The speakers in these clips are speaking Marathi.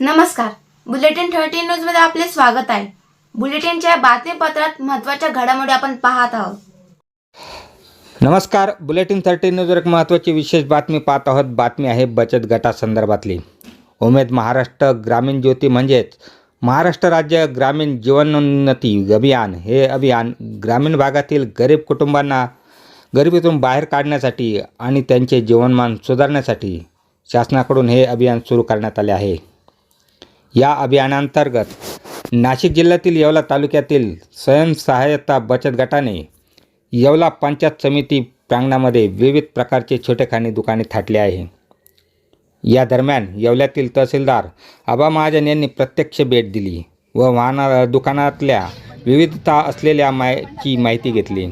नमस्कार. बुलेटिन थर्टी न्यूजमध्ये आपले स्वागत आहे. बुलेटिनच्या बातमीपत्रात महत्त्वाच्या घडामोडी आपण पाहत आहोत. नमस्कार. बुलेटिन थर्टी न्यूजवर एक महत्त्वाची विशेष बातमी पाहत आहोत. बातमी आहे बचत गटासंदर्भातली. उमेद महाराष्ट्र ग्रामीण ज्योती म्हणजेच महाराष्ट्र राज्य ग्रामीण जीवनोन्नती अभियान. हे अभियान ग्रामीण भागातील गरीब कुटुंबांना गरिबीतून बाहेर काढण्यासाठी आणि त्यांचे जीवनमान सुधारण्यासाठी शासनाकडून हे अभियान सुरू करण्यात आले आहे. या अभियानांतर्गत नाशिक जिल्ह्यातील येवला तालुक्यातील स्वयंसहाय्यता बचत गटाने येवला पंचायत समिती प्रांगणामध्ये विविध प्रकारचे छोटेखानी दुकाने थाटले आहे. या दरम्यान येवल्यातील तहसीलदार आबा महाजन यांनी प्रत्यक्ष भेट दिली व वाहना दुकानातल्या विविधता असलेल्या मायची माहिती घेतली.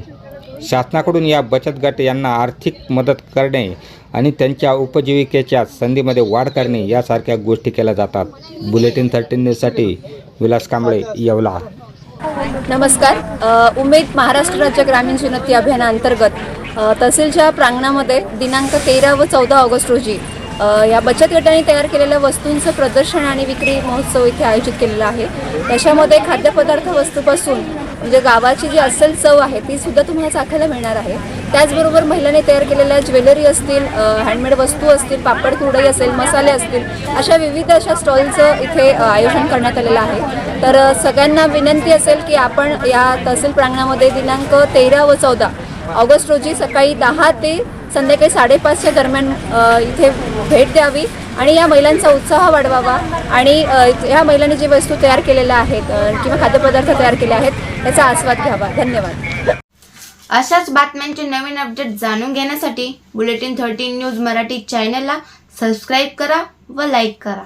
शासनाकडून या बचत गट यांना आर्थिक मदत करणे आणि त्यांच्या उपजीविकेच्या संधीमध्ये वाढ करणे यासारख्या गोष्टी केल्या जातात. बुलेटिन थर्टीन न्यूजसाठी विलास कांबळे येवला. नमस्कार. उमेद महाराष्ट्र राज्य ग्रामीण सुनती अभियानाअंतर्गत तहसीलच्या प्रांगणामध्ये दिनांक तेरा व चौदा ऑगस्ट रोजी या बचत गटाने तयार केलेल्या वस्तूंचं प्रदर्शन आणि विक्री महोत्सव इथे आयोजित केलेला आहे. त्याच्यामध्ये खाद्यपदार्थ वस्तूपासून म्हणजे गावाची जी असल चव आहे ती सुद्धा तुम्हाला चाखायला मिळणार आहे. त्याचबरोबर महिलांनी तयार केलेल्या ज्वेलरी असतील हँडमेड वस्तू असतील पापड कुरडई असेल मसाले असतील अशा विविध अशा स्टॉलचं इथे आयोजन करण्यात आलेलं आहे. तर सगळ्यांना विनंती असेल की आपण या तहसील प्रांगणामध्ये दिनांक तेरा व चौदा ऑगस्ट रोजी सकाळी दहा ते संध्याकाळी साडेपाचच्या दरम्यान इथे भेट द्यावी आणि या महिलांचा उत्साह वाढवावा आणि या महिलांनी जे वस्तू तयार केलेल्या आहेत किंवा खाद्यपदार्थ तयार केले आहेत याचा आस्वाद घ्यावा. धन्यवाद. अशाच बातम्यांचे नवीन अपडेट जाणून घेण्यासाठी बुलेटिन थर्टीन न्यूज मराठी चॅनलला सबस्क्राईब करा व लाईक करा.